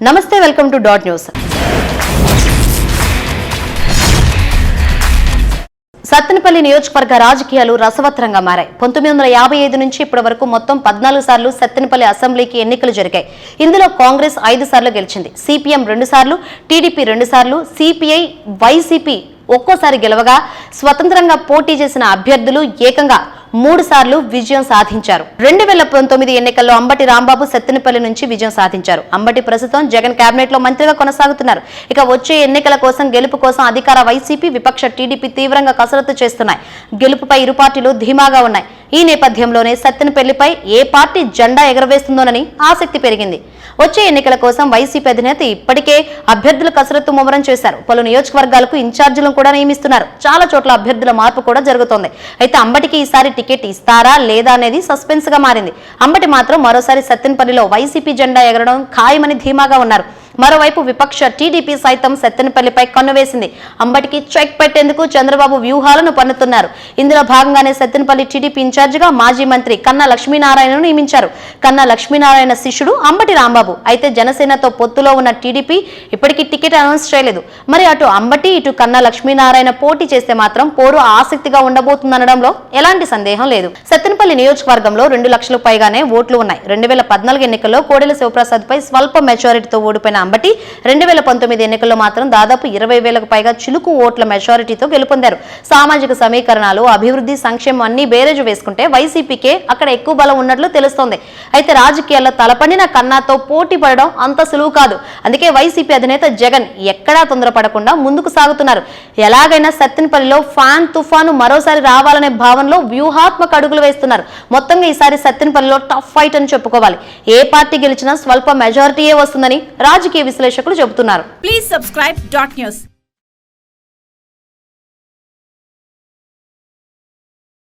నమస్తే welcome to dot news. Sattenapalli నియోజకవర్గ రాజకీయాలు రసవత్రంగా మారాయి. పంతొమ్మిది వందల యాభై ఐదు నుంచి ఇప్పటి వరకు మొత్తం పద్నాలుగు సార్లు సత్తెనపల్లి అసెంబ్లీకి ఎన్నికలు జరిగాయి. ఇందులో కాంగ్రెస్ ఐదు సార్లు గెలిచింది. సిపిఎం రెండు సార్లు టీడీపీ రెండు సార్లు సిపిఐ వైసీపీ ఒక్కోసారి గెలవగా స్వతంత్రంగా పోటీ చేసిన అభ్యర్థులు ఏకంగా మూడు సార్లు విజయం సాధించారు. రెండు వేల పంతొమ్మిది ఎన్నికల్లో అంబటి రాంబాబు సత్తెనపల్లి నుంచి విజయం సాధించారు. అంబటి ప్రస్తుతం జగన్ కేబినెట్లో మంత్రిగా కొనసాగుతున్నారు. ఇక వచ్చే ఎన్నికల కోసం గెలుపు కోసం అధికార వైసీపీ విపక్ష టీడీపీ తీవ్రంగా కసరత్తు చేస్తున్నాయి. గెలుపుపై ఇరు పార్టీలు ధీమాగా ఉన్నాయి. ఈ నేపథ్యంలోనే సత్తెనపల్లిపై ఏ పార్టీ జెండా ఎగరవేస్తుందోనని ఆసక్తి పెరిగింది. వచ్చే ఎన్నికల కోసం వైసీపీ అధినేత ఇప్పటికే అభ్యర్థుల కసరత్తు ముమ్మరం చేశారు. పలు నియోజకవర్గాలకు ఇన్ఛార్జీలను కూడా నియమిస్తున్నారు. చాలా చోట్ల అభ్యర్థుల మార్పు కూడా జరుగుతోంది. అయితే అంబటికి ఈసారి టికెట్ ఇస్తారా లేదా అనేది సస్పెన్స్గా మారింది. అంబటి మాత్రం మరోసారి సత్తెనపల్లిలో వైసీపీ జెండా ఎగరడం ఖాయమని ధీమాగా ఉన్నారు. మరోవైపు విపక్ష టీడీపీ సైతం సత్తెనపల్లిపై కన్నువేసింది అంబటికి చెక్ పెట్టేందుకు చంద్రబాబు వ్యూహాలను పన్నుతున్నారు. ఇందులో భాగంగానే సత్తెనపల్లి టీడీపీ ఇన్ఛార్జిగా మాజీ మంత్రి కన్నా లక్ష్మీనారాయణను నియమించారు. కన్నా లక్ష్మీనారాయణ శిష్యుడు అంబటి రాంబాబు. అయితే జనసేనతో పొత్తులో ఉన్న టీడీపీ ఇప్పటికీ టికెట్ అనౌన్స్ చేయలేదు. మరి అటు అంబటి ఇటు కన్నా లక్ష్మీనారాయణ పోటీ చేస్తే మాత్రం పోరు ఆసక్తిగా ఉండబోతుందనడంలో ఎలాంటి సందేహం లేదు. సత్తెనపల్లి నియోజకవర్గంలో రెండు లక్షలు పైగానే ఓట్లు ఉన్నాయి. రెండు వేల పద్నాలుగు ఎన్నికల్లో కోడెల శివప్రసాద్ పై స్వల్ప మెజారిటీతో ఓడిపోయిన అంబటి రెండు వేల పంతొమ్మిది ఎన్నికల్లో మాత్రం దాదాపు ఇరవై వేలకు పైగా చిలుకు ఓట్ల మెజారిటీతో గెలుపొందారు. సామాజిక సమీకరణాలు అభివృద్ధి సంక్షేమం అన్ని బేరేజు వేసుకుంటే వైసీపీకే అక్కడ ఎక్కువ బలం ఉన్నట్లు తెలుస్తోంది. అయితే రాజకీయాల్లో తలపండిన కన్నాతో పోటీ పడడం అంత సులువు కాదు. అందుకే వైసీపీ అధినేత జగన్ ఎక్కడా తొందరపడకుండా ముందుకు సాగుతున్నారు. ఎలాగైనా సత్తెనపల్లిలో ఫ్యాన్ తుఫాను మరోసారి రావాలనే భావనలో వ్యూహాత్మక అడుగులు వేస్తున్నారు. మొత్తంగా ఈసారి సత్తెనపల్లిలో టఫ్ ఫైట్ అని చెప్పుకోవాలి. ఏ పార్టీ గెలిచినా స్వల్ప మెజారిటీయే వస్తుందని రాజకీయ రాజకీయ విశ్లేషకులు చెబుతున్నారు. Please subscribe dot news